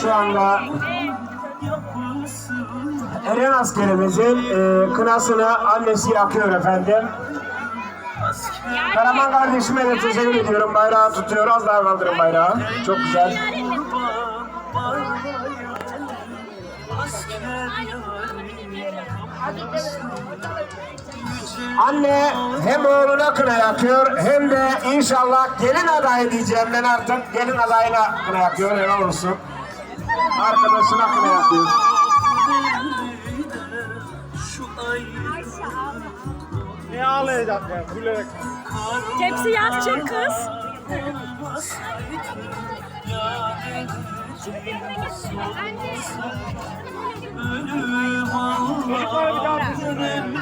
Şu anda Eren askerimizin e, kınasını annesi yakıyor efendim. Karaman kardeşime de teşekkür ediyorum. Bayrağı tutuyor. Az daha kaldırın bayrağı. Çok güzel. Anne hem oğluna kına yakıyor hem de inşallah gelin adayı diyeceğim ben artık. Gelin adayına kına yakıyor. Helal olsun. Arkadaşına kına yakıyor. Ne ağlayacak ya? Gülerek. Tepsi yakacak kız. De öperken alabilir miyim?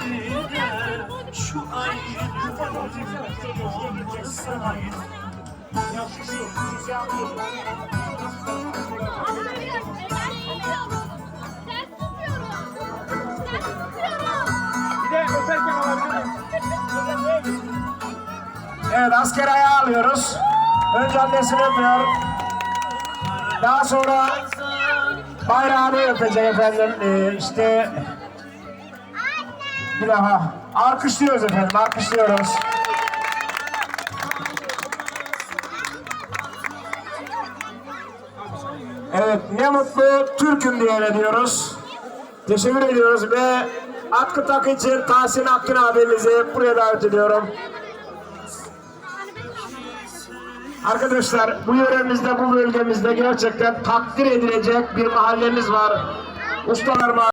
Evet asker ayağı alıyoruz. Önce annesini öpüyor. Daha sonra bayrağını öpecek efendim. Ee, işte bir daha alkışlıyoruz efendim alkışlıyoruz. Evet ne mutlu Türk'üm diye diyoruz. Teşekkür ediyoruz ve atkı takı için Tahsin Akgün abimizi buraya davet ediyorum. Arkadaşlar bu yöremizde bu bölgemizde gerçekten takdir edilecek bir mahallemiz var. Ustalar